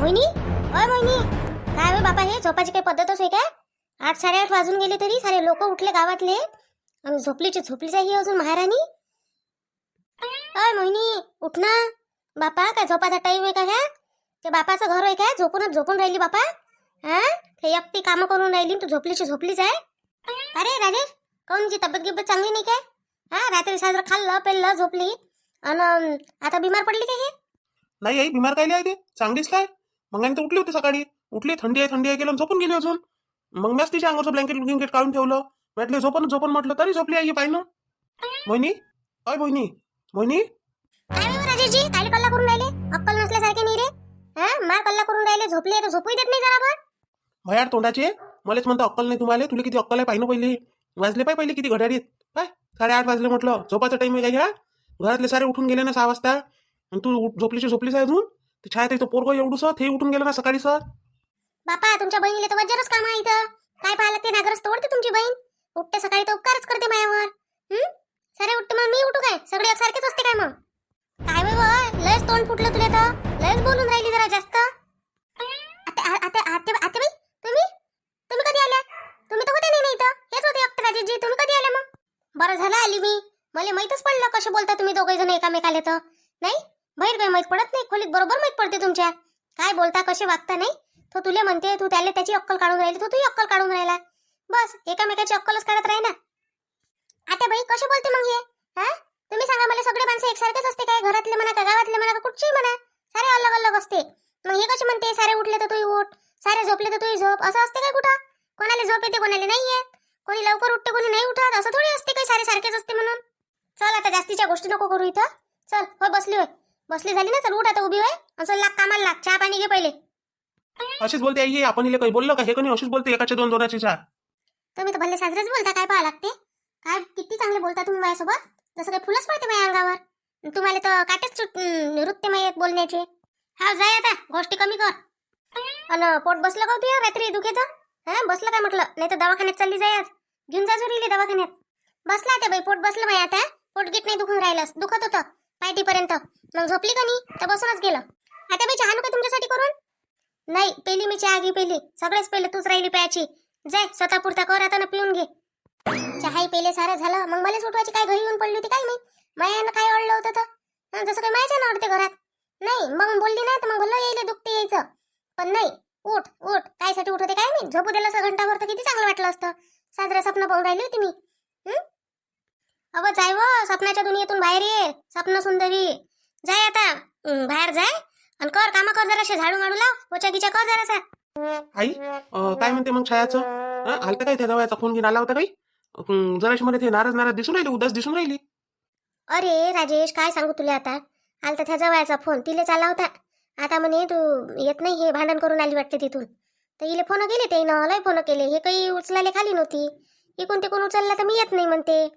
मोहिनी? अय मोहिनी काय होय बापा हे? झोपाची काही पद्धतच आहे काय? आठ साडेआठ वाजून गेले तरी सारे लोक उठले गावातले. आणि झोपलीची झोपलीच आहे ही अजून महाराणी? अय मोहिनी उठ ना. बापा काय झोपाचा टाईम आहे का ह्या? ते बापाचं घर आहे काय? झोपूनच झोपून राहिली बापा. हा? ते एकटी कामं करून राहिली तू झोपलीची झोपलीच आहे? अरे राजेश काऊनची तब्येत गिब्येत चांगली नाही काय? हा रात्री साजरं खाल्लं पेल्लं झोपली. आणि आता बिमार पडली काय हे? नाही आई बिमार काय आहे ते? चांगलीच काय? मग आणि तर उठली होती सकाळी. उठली थंडी आहे थंडी आहे गेलं आणि झोपून गेली अजून. मग मॅच तिच्या अंगावरचं ब्लँकेट ब्लँकेट काढून ठेवलं. म्हटलं झोपून झोपून म्हटलं तरी झोपली आई पाहिजे मोहिनी? अय मोहिनी. मोहिनी? काय हो राजेशजी? काय कल्ला करून राहिले? अक्कल नसल्यासारखे नाही रे? हा? मार कल्ला करून राहिले झोपले तर झोपू देत नाही जरा पण भयाड तोंडाचे. मलाच म्हणतो अक्कल नाही तुम्हाला. तुला किती अक्कल आहे पाहिजे पहिले. वाजले पाय पहिले किती घड्याळीत. काय साडेआठ वाजले म्हटलं. झोपाचा टाइम आहे ह्या? घरातले सारे उठून गेले ना सहा वाजता. आणि तू झोपलीची झोपलीच आहे अजून? ते छाया त्याचं पोरग एवढू सर ते उठून गेलं ना सकाळी सर बापा तुमच्या बहिणीला तर वज्जरच काम आहे इथं. काय पाहिलं ते नागरच तोडते तुमची बहीण? उठते सकाळी तर उपकारच करते मायावर. हं? सारे उठते मग मी उठू काय? सगळे एकसारखेच असते काय मग? काय बाई व लयच तोंड फुटलं तुला तर. लयच बोलून राहिली जरा जास्त. आते आ- आते आते आते बाई तुम्ही? तुम्ही कधी आल्या? तुम्ही तर होते नाही ना इथं. हेच होते एकटे तुम्ही कधी आल्या मग? बरं झालं आली मी. मला माहीतच पडलं कसे बोलता तुम्ही दोघे जण एकामेकाले तर. नाही? बाहेर काय माहीत पडत नाही खोलीत बरोबर माहीत पडते तुमच्या. काय बोलता कसे वागता नाही? तो तुले म्हणते तू त्याला त्याची अक्कल काढून राहिली तो तुझी अक्कल काढून राहिला. बस एकामेकाची अक्कलच काढत राही ना. आता बाई कसे बोलते मग हे? हा? तुम्ही सांगा मला सगळे माणसं एकसारखेच असते काय? घरातले म्हणा का गावातले म्हणा का कुठचेही म्हणा? सारे अलग अलग असते. मग हे कसे म्हणते? सारे उठले तर तूही उठ. सारे झोपले तर तुही झोप. असं असते काय कुठं? कोणाला झोप येते कोणाला नाही येत. कोणी लवकर उठते कोणी नाही उठत. असं थोडी असते काही सारे सारखेच असते म्हणून. चल आता जास्तीच्या गोष्टी नको करू इथं. चल होय बसली होय. बसली झाली ना चल उठ आता उभी होय. आणि चल लाग कामाला लाग चहा पाणी घे पहिले. अशीच बोलते आई हे आपण हिला काही बोललो का? हे कोणी अशीच बोलते एकाचे दोन दोनाचे चार तुम्ही तर भले साजरेच बोलता काय पाहा लागते? काय किती चांगले बोलता तुम्ही माझ्यासोबत? जसं काही फुलच पडते माझ्या अंगावर. तुम्हाला तर काटेच सुट नृत्य माहीत बोलण्याचे. हा जाय आता गोष्टी कमी कर. अन पोट बसलं का तुझ्या रात्री दुखेत हा बसलं काय म्हटलं? नाही तर दवाखान्यात चालली जाय आज. घेऊन जा जुरीले दवाखान्यात. बसला ते बाई पोट बसलं माय आता. पोट गिट नाही दुखून राहिलं दुखत होतं पायटीपर्यंत. मग झोपली का नाही? तर बसूनच गेलं. आता बाई चहा नका तुमच्यासाठी करून? नाही पेली मी चहा घे पेली. सगळेच पहिले तूच राहिली प्यायची. जाय स्वतः पुरता कर आता ना पिऊन घे. चहाही पेले सारं झालं. मग मला सुटवायची काय? घरी येऊन पडली होती काय मी? मायानं काय अडलं होतं तर? जसं काही मायाच्या ना अडते घरात. नाही मग बोलली ना तर मग भलं यायला दुखते यायचं पण नाही उठ उठ. कायसाठी उठ होते काय मी? झोपू दिलं असं घंटाभर तर किती चांगलं वाटलं असतं. साजरं स्वप्न पाहून राहिली होती मी. अगं जाय व स्वप्नाच्या दुनियेतून बाहेर ये स्वप्न सुंदरी. जाय आता. बाहेर जाय. आणि कर कामं कर जराशे झाडू माडू लाव. पोचा गिचा कर जरासा. आई अं, काय म्हणते मग छायाचं? हं, आलतं काय त्या दवाचा फोन घेऊन आला होता काही? अं, जराशी मध्ये ते नाराज नाराज दिसून राहिली उदास दिसून राहिली. अरे राजेश काय सांगू तुला आता? आलता त्या जवळचा फोन तिले चालला होता. आता म्हणे तू येत नाही हे भांडण करून आली वाटते तिथून. तर इले फोन केले ते न लय फोन केले. हे काही उचलायला खाली नव्हती. इकून तिकून उचलला तर मी येत नाही म्हणते.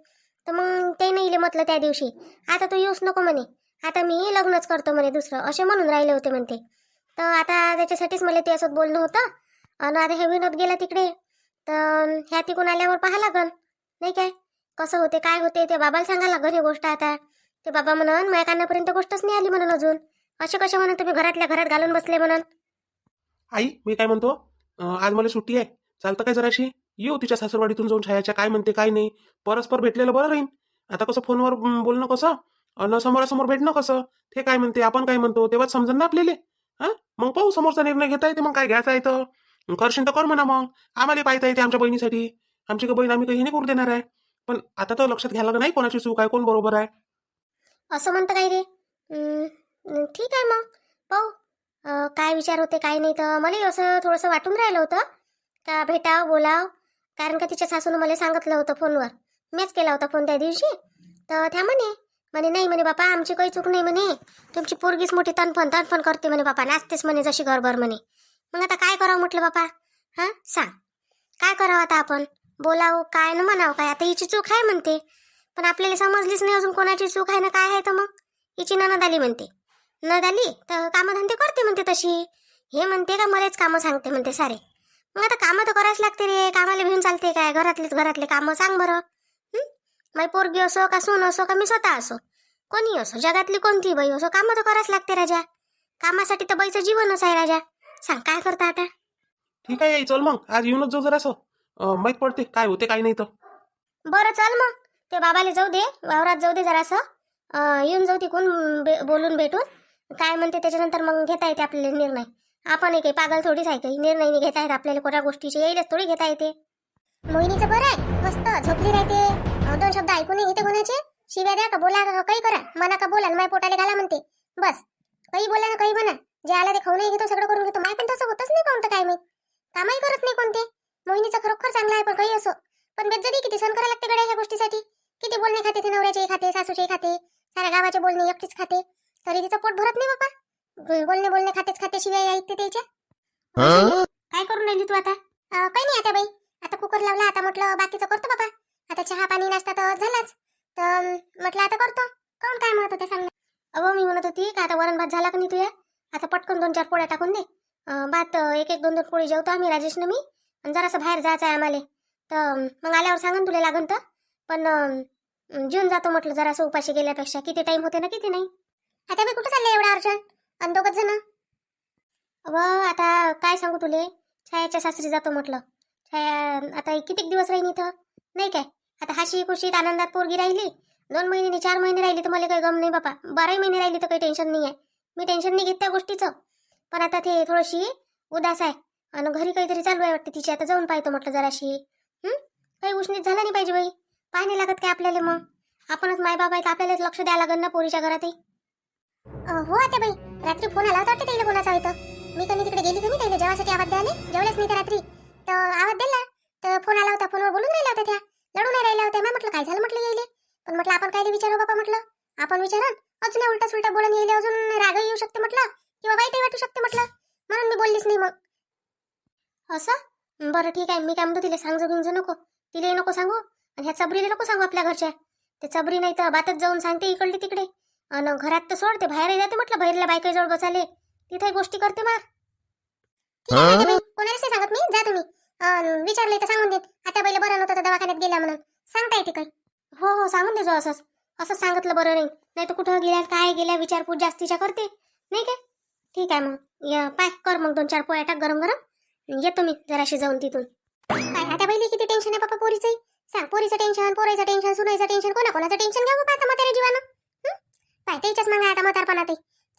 तर मग ते नाही इले म्हटलं त्या दिवशी. आता तू येऊच नको म्हणे. आता मी लग्नच करतो म्हणे दुसरं. असे म्हणून राहिले होते म्हणते. तर आता त्याच्यासाठीच मला ते असं बोलणं होतं. आणि आता हे विनोद गेला तिकडे. तर ह्या तिकून आल्यावर पाहा लागल नाही काय? कसं होते काय होते? ते बाबाला सांगायला लागन ही गोष्ट आता. ते बाबा म्हणून माझ्या कानापर्यंत गोष्टच नाही आली म्हणून अजून. असे कसे म्हणून तुम्ही घरातल्या घरात घालून बसले म्हणून? आई मी काय म्हणतो? अं, आज मला सुट्टी आहे. चालतं काय जराशी? येऊ तिच्या सासरवाडीतून जाऊन छायाच्या. काय म्हणते काय नाही? परस्पर भेटलेलं बरं राहीन. आता कसं फोनवर बोलणं कसं? अन समोरासमोर भेटणं कसं? ते काय म्हणते आपण काय म्हणतो? तेव्हाच समजन ना आपल्याला. हा? मग पाहू समोरचा निर्णय घेता येते मग काय घ्यायचा येतं करशील तर कर म्हणा मग. आम्हाला पाहता येते आमच्या बहिणीसाठी. आमची बहीण आम्ही काही नाही करू देणार आहे. पण आता तर लक्षात घ्यायला नाही कोणाची चूक आहे कोण बरोबर आहे. असं म्हणतं काय रे? ठीक आहे मग. पाहू काय विचार होते काय नाही तर मलाही असं थोडंसं वाटून राहिलं होतं. का भेटाव बोलाव. कारण का तिच्या सासूनं मला सांगितलं होतं फोनवर. मीच केला होता फोन त्या दिवशी. तर त्या म्हणे म्हणे नाही म्हणे बापा आमची काही चूक नाही म्हणे. तुमची पोरगीच मोठी तनफन तनफन करते म्हणे बापा नाचतेच म्हणे जशी घरभर म्हणे. मग आता काय करावं म्हटलं बापा? हां? सांग. काय करावं आता आपण? बोलावं काय ना म्हणावं काय? आता हिची चूक आहे म्हणते. पण आपल्याला समजलीच नाही अजून कोणाची चूक आहे ना काय आहे तर मग? हिची ननद आली म्हणते. नद आली? तर कामधंदे करते म्हणते तशी. हे म्हणते का मलाच कामं सांगते म्हणते सारे. मग आता कामं तर करायच लागते रे. कामाला घेऊन चालते काय? घरातलेच घरातले कामं सांग बरं. हं? माझी पोरगी असो का सून असो का मी स्वतः असो. कोणी असो? जगातली कोणती बाई असो कामं तर करायच लागते राजा. कामासाठी तर बाईचं जीवनच आहे राजा. सांग काय करता आता? ठीक आहे आई चल मग. आज येऊनच जाऊ जरासं. अं, माहीत पडते काय होते काय नाही तर. बरं चल मग. ते बाबाला जाऊ दे वावरात जाऊ दे जरासं. अं, येऊन जाऊ तिकून बे- बोलून भेटून. काय म्हणते त्याच्यानंतर मग घेता येते आपल्याला निर्णय. आपण काही पागल थोडीच आहे काही. निर्णय नाही घेता येत आपल्याला कोणत्या गोष्टीचे. येईलच थोडी घेता येते. मोहिनीचं बरं आहे. मस्त झोपली राहते. अं, दोन शब्द ऐकून घेते कोणाचे? शिव्या द्या का बोला का काही करा. मना का बोला माझ्या पोटाला घाला म्हणते. बस. काही बोला ना काही म्हणा. जे आला ते खाऊनही घेतो सगळं करून घेतो. माय पण तसं होतच नाही कोणतं काय मी. कामही करत नाही कोणते. मोहिनीचा खरोखर चांगला आहे पण काही असो. पण बेज्जती किती सहन करायला लागते गड्या ह्या गोष्टीसाठी. किती बोलणे खाते ते नवऱ्याचे खाते सासूचे खाते साऱ्या गावाचे बोलणे एकटीच खाते. तरी तिचं पोट भरत नाही बापा. ब- बोलणे बोलणे खातेच खाते शिवाय ऐकते त्याच्या. काय करून राहिली तू आता? काही नाही आता बाई. आता कुकर लावला आता म्हटलं बाकीचं करतो बाबा आता चहा पाणी नाश्ता तर झालाच. तर म्हटलं आता करतो. कोण काय म्हणत होते सांग अहो मी म्हणत होती का आता वरण भात झाला का नाही तुया आता पटकन दोन चार पोळ्या टाकून दे. भात एक एक दोन दोन पोळी जेवतो आम्ही राजेशनं मी. आणि जरासं बाहेर जायचं आहे आम्हाला. तर मग आल्यावर सांगा तुला लागन तर. पण अं, जेवून जातो म्हटलं जरासं उपाशी गेल्यापेक्षा. किती टाईम होते ना किती नाही. आता मी कुठं चालले एवढा अर्जंट? आणि दोघंच जण? व आता काय सांगू तुले? छायाच्या सासरी जातो म्हटलं. छाया आता कितीक दिवस राहीन इथं? नाही काय? आता हाशी खुशीत आनंदात पोरगी राहिली. दोन महिने चार महिने राहिली तर मला काही गम नाही बापा. बाराही महिने राहिली तर काही टेन्शन नाही आहे मी टेन्शन नाही घेत त्या गोष्टीचं. पण आता ते थोडीशी उदास आहे. आणि घरी काहीतरी चालू आहे वाटतं तिची. आता जाऊन पाहतो म्हटलं जराशी. काही उष्णीत झालं नाही पाहिजे बाई. पाय नाही लागत काय आपल्याला मग? आपणच मायबाप आहे तर आपल्यालाच लक्ष द्यावं लागेल ना पोरीच्या घरातही. हो आता बाई. रात्री फोन आला होता वाटतं त्याला कोणाचा होतं मी कधी तिकडे गेली की नाही त्याला. जेवासाठी आवाज द्यायला. जेवलेच नाही त्या रात्री. तर आवाज दिला. तर फोन आला होता. फोनवर बोलून राहिला होता त्या. लढून नाही राहिल्या होत्या. मी म्हटलं काय झालं? म्हटलं येईल पण म्हटलं आपण काय विचारू बाबा? म्हटलं. आपण विचारन अजून उलटा सुलटा बोलून येईल अजून राग येऊ शकते म्हटलं. किंवा वाईटही वाटू शकते म्हटलं. म्हणून मी बोललीच नाही मग. असं? बरं ठीक आहे. मी काय म्हणतो तिला सांगजो बिंजो नको. तिला नको सांगू. आणि ह्या चबरीला नको सांगू आपल्या घरच्या. ते चबरी नाही तर बातच जाऊन सांगते इकडली तिकडे. आणि घरात तर सोड ते बाहेर जाते म्हटलं. बाहेरल्या बायकाजवळ बसाले तिथे गोष्टी करते मार. कोणालाच नाही सांगत मी. जा तुम्ही. अन् विचारले तर सांगून देत. आता पहिले बरं नव्हतं तर दवाखान्यात गेल्या म्हणून. सांगता येते काही. हो हो सांगून देजो असंच. असंच सांगितलं बरं नाही. नाही तर कुठं गेल्या काय गेल्या विचारपूस जास्तीच्या करते. नाही काय ठीक आहे मग. या पाय कर मग दोन चार पोळ्या टाक गरम गरम. येतो मी जराशी जाऊन तिथून. काय आता पहिले किती टेन्शन आहे बाबा पोरीचं? सांग पोरीचं टेन्शन पोरीचं टेन्शन सुनायचं टेन्शन कोणा कोणाचं टेन्शन घ्या बाबा आता म्हाताऱ्या जीवानं? काय पाय त्याच्याच मग आता म्हातारपणात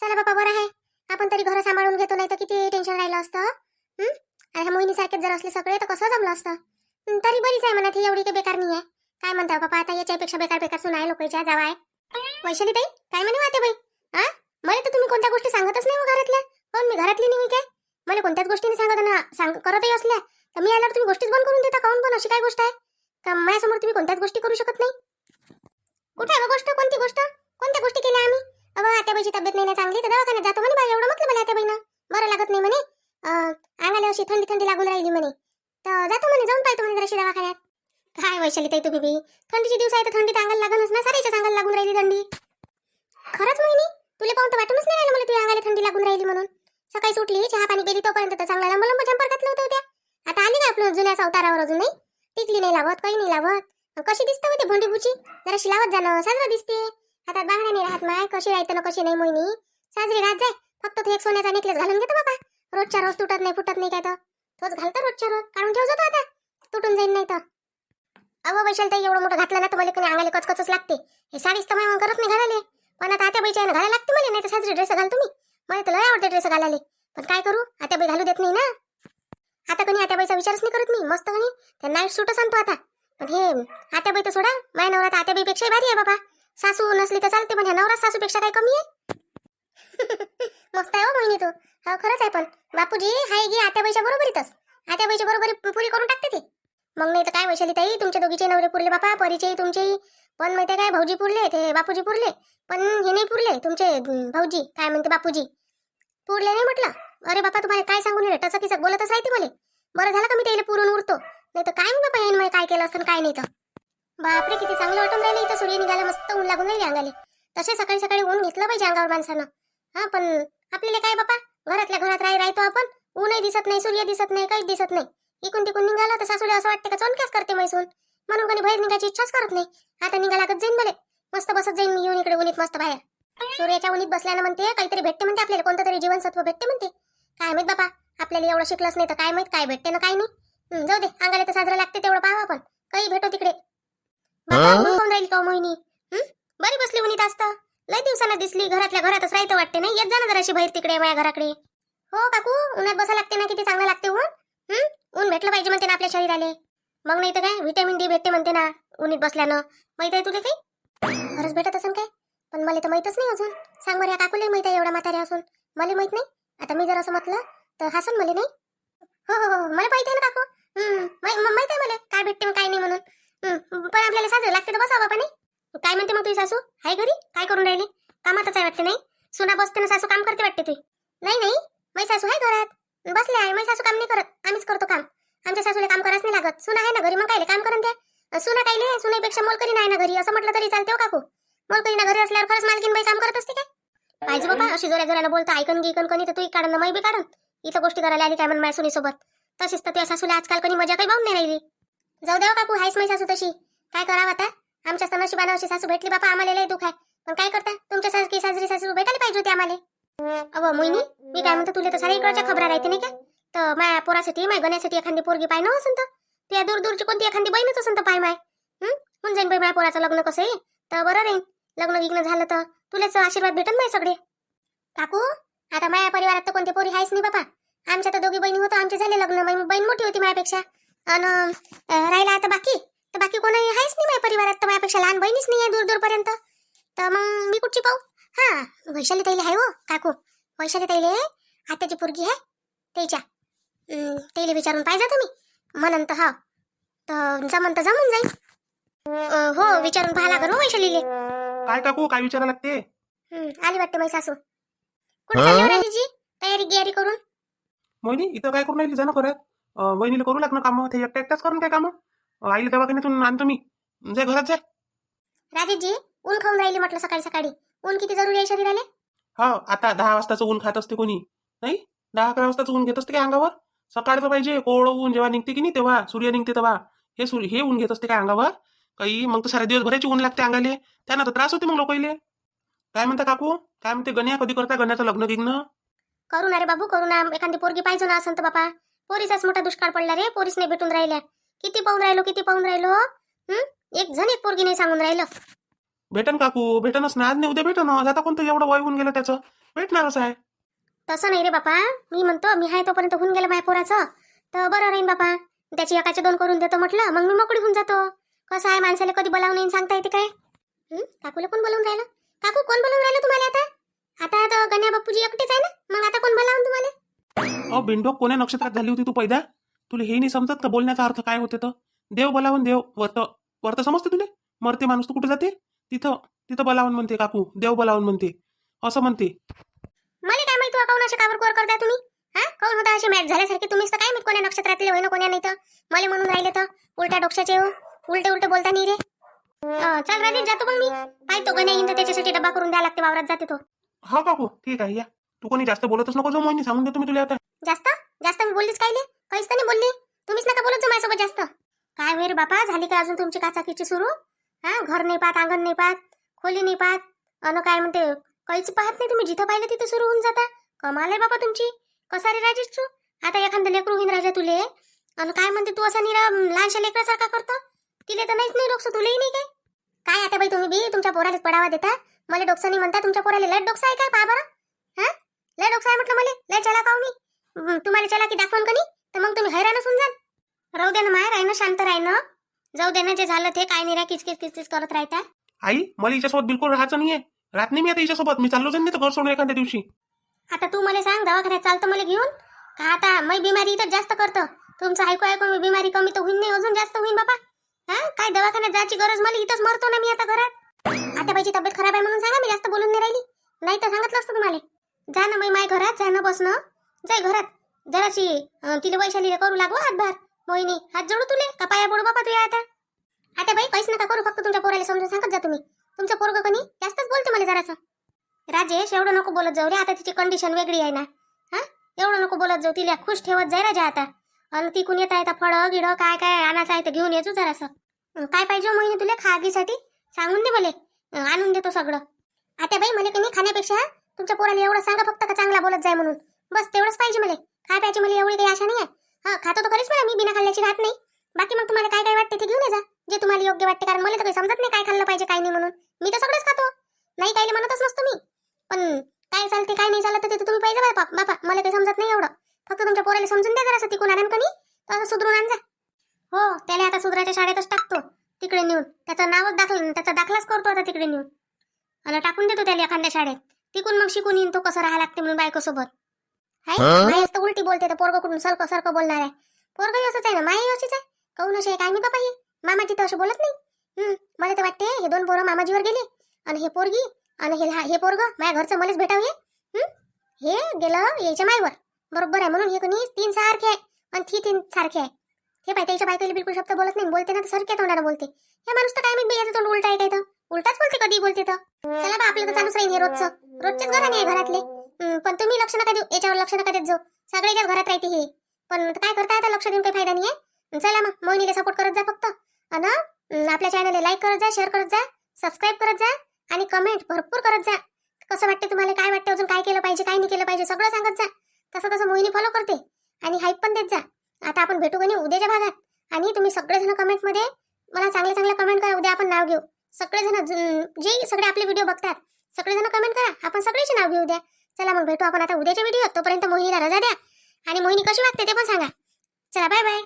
चला बाबा बरं आहे. आपण तरी घर सांभाळून घेतो नाही तर किती टेन्शन राहिलं असतं ह्या मोहिनीसारखेच जर असले सगळे तर कसं जमलं असतं? तरी बरीच आहे म्हणा ती एवढी काही बेकार नाही आहे काय म्हणता हो बाबा आता याच्यापेक्षा बेकार बेकार सुना आहे लोकांच्या जावा आहे. वैशाली ताई काय म्हणे वाटे बाई? हा? मला तर तुम्ही कोणत्या गोष्टी सांगतच नाही हो घरातल्या. पण मी घरातली नाही काय? मला कोणत्याच गोष्टीने सांगत ना सांग करतही असल्या. तर मी आल्यावर तुम्ही गोष्टीच बंद करून देता काऊन हो? पण अशी काय गोष्ट आहे? का माझ्यासमोर तुम्ही कोणत्याच गोष्टी करू शकत नाही? कुठे आहे गोष्ट? कोणती गोष्ट? कोणत्या गोष्टी केल्या आम्ही? अबा आत्याबाईची तब्येत नाही चांगली तर दवाखान्यात जातो म्हणे बाई एवढं म्हटलं मला आत्याबाईनं. बरं लागत नाही म्हणे. अंगाला अशी थंडी थंडी लागून राहिली म्हणे. तर जातो म्हणे जाऊन पाहतो म्हणे जराशी दवाखान्यात. काय वैशाली ताई तुम्ही बी? थंडीचे दिवस आहे तर थंडीत अंगाला लागूनच ना सारीच्या अंगाला लागून राहिली थंडी. खरंच मोहिनी तुला पाहून तर वाटूनच नाही राहिलं मला तुझ्या अंगाला थंडी लागून राहिली म्हणून. सकाळी सुटली चहा पाणी गेली तोपर्यंत तर चांगला लंब लंब जंपर घातलं होतं आता आली ना आपलं जुन्या अवतारावर अजून नाही? टिकली नाही लावत काही नाही लावत. कशी दिसतं होते भोंडी बुची जराशी लावत जाणं साजरं दिसते. हातात बांगड्या नाही राहत माय कशी राहतं ना कशी नाही मोहिनी? साजरी राहत जाय. फक्त तू एक सोन्याचा नेकलेस घालून घेतो बाबा. रोजच्या रोज तुटत नाही फुटत नाही काय तर? तोच घालतं रोजच्या रोज काढून ठेव जातो आता. तुटून जाईल नाही तर. अहो वैशाल ताई एवढं मोठं घातलं ना तर मला कोणी अंगाला कचकचच लागते. हे साडीच तर मग करत नाही घालायला. पण आता आत्या बाईच्या घालायला लागते मला नाही तर साजरी ड्रेस घाल तुम्ही. मला तर लय आवडते ड्रेस घालायला. पण काय करू? आत्या बाई घालू देत नाही ना. आता कोणी आत्याबाईचा विचारच नाही करत मी मस्त कोणी त्या नाईट सूटच आणतो आता. पण हे आत्याबाई तर सोडा माझ्या नवरा तर आत्याबाईपेक्षा भारी आहे बाबा. सासू नसली तर चालते पण ह्या नवरा सासूपेक्षा काय कमी आहे? मस्त आहे हो मोहिनी तू. हो खरंच आहे पण. बापूजी हाय गे आत्याबाईच्या बरोबरीतच आत्याबाईच्या बरोबर पुरी करून टाकते ते. मग नाही तर काय वैशाली ताई तुमच्या दोघीचे नवरे पुरले बापा परिचय तुमचेही. पण माहिती काय भाऊजी पुरले ते बापूजी पुरले. पण हे नाही पुरले तुमचे भाऊजी काय म्हणते बापूजी. पुरले नाही म्हटलं. अरे बापा तुम्हाला काय सांगून टच की बोलतच राहते मला. बरं झालं का मी त्याला पुरून उरतो? नाही तर काय मग बापा येईन काय केलं असतं काय नाही तर? बापरे किती चांगलं वाटून राहिलं इथं. सूर्य निघाला मस्त ऊन लागून राहिली अंगाले. तसे सकाळी सकाळी ऊन घेतलं पाहिजे अंगावर माणसानं. हा पण आपल्याला काय बापा? घरातल्या घरात राही राहतो आपण. ऊनही दिसत नाही सूर्य दिसत नाही काहीच दिसत नाही. इकून तिकून निघाला तर सासूला असं वाटतं का चोनक्याच करते मैसून म्हणून कोणी बाहेर निघायची इच्छाच करत नाही. आता निघा लागत जाईन मला मस्त बसत जाईन मी येऊन इकडे उन्हीत मस्त बाहेर. सूर्याच्या उन्हीत बसल्यानं म्हणते काहीतरी भेटते म्हणते आपल्याला कोणतं तरी जीवनसत्व भेटते म्हणते. काय माहीत बाबा आपल्याला एवढं शिकलंच नाही तर काय माहीत काय भेटते ना काय नाही. जाऊ दे अंगाला तर साजरं लागते तेवढं पाहावं आपण. काही भेटो तिकडे. बाबा, कोण राहील का हो मोहिनी? बरी बसली उन्हीत असतं लय दिवसाला दिसली घरातल्या घरातच राहायचं वाटते नाही? येत जा ना जराशी बाहेर तिकडे माझ्या घराकडे. हो काकू उन्हात बसा लागते ना किती चांगलं लागते ऊन. ऊन भेटलं पाहिजे म्हणते ना आपल्या शरीराले. मग नाही तर काय व्हिटॅमिन डी भेटते म्हणते ना उन्हीत बसल्यानं. माहीत आहे तुला काही? खरंच भेटत असेल काय? पण मला तर माहितच नाही अजून. सांग बरं या काकूला माहीत आहे एवढा म्हातारे असून. मला माहीत नाही. आता मी जर असं म्हटलं तर हसन मला नाही? हो, हो हो हो मला माहीत आहे ना काकू. माहीत आहे मला. काय भेटते मग काय नाही म्हणून. पण आपल्याला साजरं लागते तर बसा बाबा नाही? काय म्हणते मग तुझी सासू? हाय घरी? काय करून राहिली? कामातच आहे वाटते नाही? सुना बसते ना सासू काम करते वाटते तुझी. नाही नाही. मै सासू आहे घरात. बसले आहे. मै सासू काम नाही करत. आम्हीच करतो काम. आमच्या सासूला काम करायच नाही लागत. सुना आहे ना घरी? मग काय काम करून द्या. सुना कायले सुनेपेक्षा मोलकरी नाही ना घरी? असं म्हटलं तरी चालते हो काकू. मोलकरी ना घरी असल्यावर खरंच मालकीन बाई काम करत असते काय? पाहिजे बाबा अशी जोऱ्या जोऱ्यानं बोलता ऐकून गिकन कोणी तर तू काढून मै बी काढून. इथं गोष्टी करायला आली काय म्हणून माझ्या सुनीसोबत? तशीच तर तुझ्या सासूला आजकाल कोणी मजा काही बाहून नाही राहिली. जाऊ देवा हो काकू हायस माझी सासू तशी. काय करावं आता? आमच्या तर नशिबानं अशी सासू भेटली बापा आम्हाला लय दुःख आहे. पण काय करता? तुमच्या सारखी सासरी सासू भेटायला पाहिजे होती आम्हाला. अव मुईनी मी काय म्हणतो तुला तर साऱ्या इकडच्या खबरा राहते नाही का? तर माया पोरासाठी माय गण्यासाठी एखादी पोरगी पाय ना असन तर त्या दूर दूरची कोणती एखादी बहीणच असन तर पाय माय. हम्म जाईन बाई माया पोराचं लग्न कसं आहे? तर बरं राहीन. लग्न गिग्न झालं तर तुलाच आशीर्वाद भेटन माय सगळे. काकू आता माया परिवारात तर कोणती पोरी आहेच नाही बापा. आमच्या तर दोघी बहिणी होतं आमचे झाले लग्न. बहीण मोठी होती माझ्यापेक्षा आणि राहिला आता बाकी. तर बाकी कोणी आहेच नाही माझ्या परिवारात. तर माझ्यापेक्षा लहान बहिणीच नाही आहे दूर दूरपर्यंत. तर मग मी कुठची पाहू? हा वैशाली ताईले आहे हो काकू. वैशाली ताईले आत्याची पोरगी आहे. त्याच्या हं, ताईले विचारून पाहिजे तुम्ही म्हणन तर हा तर जमन तर जमून जाईल. अं, हो विचारून पाहा लागेल हो वैशालीले. काय काकू काय विचारा लागते? हं, आली वाटते माझी सासू. कुठे चालली हो तयारी गियारी करून? मोहिनी इथं काय करून राहिली? जा ना परत. अं, वहिनीला करू लाग ना कामं ते एकट्या एकट्याच करून काय कामं? आईला दवाखान्यातून आणतो मी जाय घरात जाय राजेशजी ऊन खाऊन राहिली म्हटलं सकाळी सकाळी. ऊन किती जरुरी आहे शरीराला? हो आता दहा वाजताचं ऊन खात असते कोणी. नाही? दहा अकरा वाजताचं ऊन घेत असते काय अंगावर? सकाळचं पाहिजे कोवळं ऊन जेव्हा निघते की नाही तेव्हा सूर्य निघते तेव्हा. हे सूर्य हे ऊन घेत असते काय अंगावर? काही मग तर साऱ्या दिवसभराची ऊन लागते अंगाले. त्यांना तर त्रास होते मग लोकाईले काय म्हणता काकू? काय म्हणते गण्या? कधी करता गण्याचं लग्न गिग्न? करू ना रे बाबू करू ना. एखादी पोरगी पाहिजे ना असं तर बापा. पोरीचाच मोठा दुष्काळ पडला रे. पोरीच नाही भेटून राहिल्या. किती पाहून राहिलो किती पाहून राहिलो? हं? एक जण एक पोरगी नाही सांगून राहिलं. भेटन काकू भेटनच ना. आज नाही उद्या भेटनच आता कोणतं एवढं वय होऊन गेलं त्याचं? भेटणारच आहे. तसं नाही रे बापा. मी म्हणतो मी हाय तोपर्यंत होऊन गेलं माझ्या पोराचं. तर बरं राहीन बापा. त्याची एकाचे दोन करून देतो म्हटलं मग मी मोकळी होऊन जातो. कसं आहे माणसाला कधी बोलावून येईन सांगता येते काय? हं? काकूला कोण बोलवून राहिलं? काकू कोण बोलवून राहिलं तुम्हाला आता? आता आता गण्या बापूजी एकटेच आहे ना? मग आता कोण बोलावून तुम्हाला? अहो बिंडोक कोण्या नक्षत्रात झाली होती तू पैदा? तुला हे नाही समजत का बोलण्याचा अर्थ काय होते तर? देव बोलावून देव वर्त वर्त समजते तुले? मरते माणूस तू कुठे जाते? तिथं तिथं बोलावून म्हणते काकू देव बोलावून म्हणते. असं म्हणते. मला काय माहिती काऊन असे कावर कोर करता तुम्ही? हा? काऊन होता असे मॅच झाल्यासारखे? तुम्हीच तर काय माहीत कोण्या नक्षत्रातले होय ना कोण्या नाही तर मला म्हणून राहिले तर उलट्या डोक्षाचे हो. उलटे उलटे बोलता नाही रे. चल राजे जातो मग मी. पाहतो गण्या येईन त्याच्यासाठी डबा करून द्यावा लागते वावरात जाते तो. हा काकू. ठीक आहे या. तू कोणी जास्त बोलतच नको जो मोहिनी. सांगून देतो मी तुला आता. जास्त? जास्त मी बोललीच काय काहीच तर नाही बोलली. तुम्हीच नका बोलत जाऊ हो माझ्यासोबत जास्त. काय होईल बापा झाली का अजून तुमची काचाकीची सुरू? हा घर नाही पाहत अंगण नाही पाहत खोली नाही पाहत. अन काय म्हणते काहीच पाहत नाही तुम्ही. जिथं पाहिलं तिथं सुरू होऊन जाता. कमाल आहे बाबा तुमची. कसा रे राजेश तू आता एखादं लेकरू होईन राजा तुले. अन काय म्हणते तू असा निरा लहानशा लेकरासारखा करतो? तिले तर नाहीच नाही डोकसं तुलाही नाही काय? काय आता बाई तुम्ही बी तुमच्या पोराला पडावा देता? मला डोकसा नाही म्हणता तुमच्या पोराला लय डोकसा आहे काय पहा बरं? हा? लय डोकसा आहे म्हटलं मला? लय चला काऊ मी? तुम्हाला चला की दाखवून कनी तर मग तुम्ही हैराणच होऊन जाल. राहू दे ना माय राही ना शांत राही ना. जाऊ दे ना जे झालं ते काय नाही रा किचकिच किचकिच करत राहता. आई मला हिच्यासोबत बिलकुल राहायचं नाहीये. राहत नाही मी आता हिच्यासोबत. मी चाललो जाईन नाही तर घर सोडून एखाद्या दिवशी. आता तू मला सांग दवाखान्यात चालतं मला घेऊन? का आता मी बिमारी इथं जास्त करतो? तुमचं ऐकू ऐकून मी बिमारी कमी तर होईन नाही अजून जास्त होईन बाबा हा? काय दवाखान्यात जायची गरज मला? इथंच मरतो ना मी आता घरात. आता बाईची तब्येत खराब आहे म्हणून सांगा मी जास्त बोलून नाही राहिली. नाही तर सांगितलं असतं तुम्हाला. जा ना मी माय घरात जा ना बसणं जाय घरात. जराशी तिले वैशाली वैशालीला करू लागू हातभार. मोहिनी हात जोडू तुले? का पाया पडू बाबा तुया आता? आता बाई काहीच नका करू फक्त तुमच्या पोराला समजून सांगत जा तुम्ही. तुमचं पोरग कनी जास्तच बोलते मला जरासं. राजेश एवढं नको बोलत जाऊ रे आता तिची कंडिशन वेगळी आहे ना. हा? एवढं नको बोलत जाऊ तिला खुश ठेवत जाय राजा आता. आणि ती कुणी येता आहे फळं गिडं काय काय आणायचं आहे तर घेऊन येतो जरासं. काय पाहिजे हो मोहिनी तुला? खागीसाठी सांगून दे भले. आणून देतो सगळं. आता बाई मला कमी खाण्यापेक्षा तुमच्या पोराला एवढं सांगा फक्त का चांगला बोलत जाय म्हणून. बस तेवढंच पाहिजे मला. काय पाहिजे मला एवढी काही आशा नाही आहे हा खातो तर खरीच मला मी बिना खाल्ल्याची राहत नाही. बाकी मग तुम्हाला काय काय वाटते ते घेऊन जा. जे तुम्हाला योग्य वाटते कारण मला तर काही समजत नाही काय खाल्लं पाहिजे काय नाही म्हणून. मी तर सगळंच खातो. नाही काय म्हणतच नसतो मी. पण काय चालते काय नाही चालत ते तर तुम्ही पाहिजे बापा बापा मला काही समजत नाही एवढं. फक्त तुमच्या पोराला समजून द्या जरा तिकून आणून कणी. तर असं सुधरून आण जा. हो त्याला आता सुधराच्या शाळेतच टाकतो. तिकडे नेऊन. त्याचं नावच दाखल त्याचा दाखलाच करतो आता तिकडे नेऊन. आणि टाकून देतो त्याला एखाद्या शाळेत. तिकून मग शिकून येईन तो कसं राहा लागते म्हणून बायकोसोबत. तर पोरग कुठून सारखं सारखं बोलणार. आहे पोरगही असंच आहे ना माही अशीच आहे. काहून अशी आहे काय मी बाबा ही मामाची तर असं बोलत नाही. हम्म मला तर वाटते हे दोन पोरं मामाजीवर गेले. आणि हे पोरगी आणि हे हे पोरग माझ्या घरचं मलाच भेटावे हे. हे गेलं याच्या मायवर. बरोबर आहे म्हणून हे कोणी तीन सारखे आहे आणि ती तीन सारखे आहे. हे पाहिजे त्याच्या बायकोला बिलकुल शब्द बोलत नाही. बोलते ना तर सारख्या तोंडाने बोलते. हे माणूस तर काय मी याचं तोंड उलटा आहे काय तर? उलटाच बोलते कधी बोलते तर. चला बा आपलं तर चालूच राहील हे रोजचं. रोजच्याच घराने आहे घरातले. पण तुम्ही लक्ष नका देऊ. याच्यावर लक्ष नका देत जाऊ. सगळ्याच्याच घरात राहते हे. पण काय करता आता लक्ष देऊन काही फायदा नाही आहे चला मग मोहिनीला सपोर्ट करत जा फक्त. आणि आपल्या चॅनलला लाईक करत जा शेअर करत जा सबस्क्राईब करत जा आणि कमेंट भरपूर करत जा. कसं वाटते तुम्हाला? काय वाटते अजून काय केलं पाहिजे? काय नाही केलं पाहिजे? सगळं सांगत जा. तसं तसं मोहिनी फॉलो करते आणि हाईप पण देत जा. आता आपण भेटू कधी उद्याच्या भागात? आणि तुम्ही सगळेजण कमेंटमध्ये मला चांगले चांगले कमेंट करा. उद्या आपण नाव घेऊ. सगळेजण जे सगळे आपले व्हिडिओ बघतात सगळेजण कमेंट करा. आपण सगळेचे नाव घेऊ उद्या. चला मग भेटू आपण आता उद्याच्या व्हिडिओ तोपर्यंत मोहिनीला रजा द्या. आणि मोहिनी कशी वागते ते पण सांगा. चला बाय बाय